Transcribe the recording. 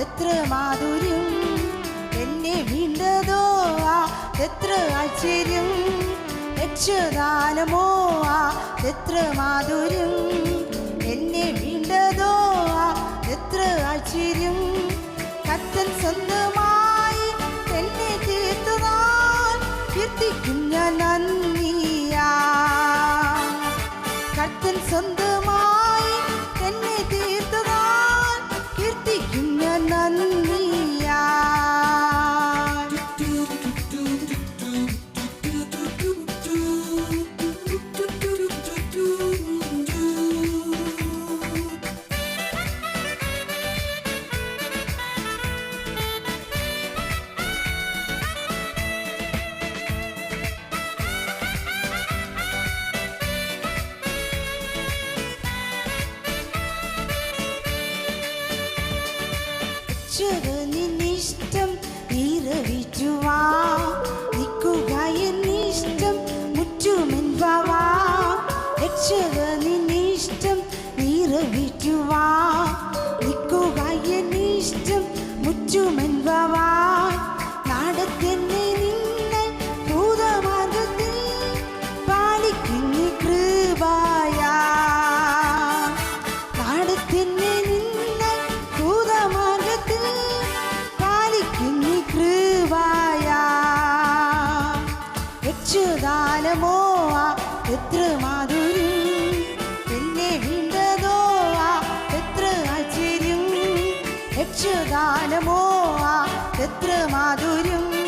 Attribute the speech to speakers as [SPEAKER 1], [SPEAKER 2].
[SPEAKER 1] എത്ര മാധുര്യം എന്നെ വീണ്ടതോ? ആ എത്ര ആശ്ചര്യം? യക്ഷദാനമോ ആ എത്ര മാധുര്യം എന്നെ വീണ്ടതോ? ആ എത്ര ആശ്ചര്യം? കത്തൻ സ്വന്തമായി എന്നെ തീർത്തതാൻ കീർത്തിക്കും ഞാൻ നന്ദിയാ കീർത്തിക്കും നിന്നിഷ്ടം നിറവിറ്റുവാ നിൽക്കുക എന്നിഷ്ടം മുറ്റുമെൻ രക്ഷക നിന്നിഷ്ടം നിറവിറ്റുവാ രക്ഷദാനമോ ആ എത്ര മാധുര്യം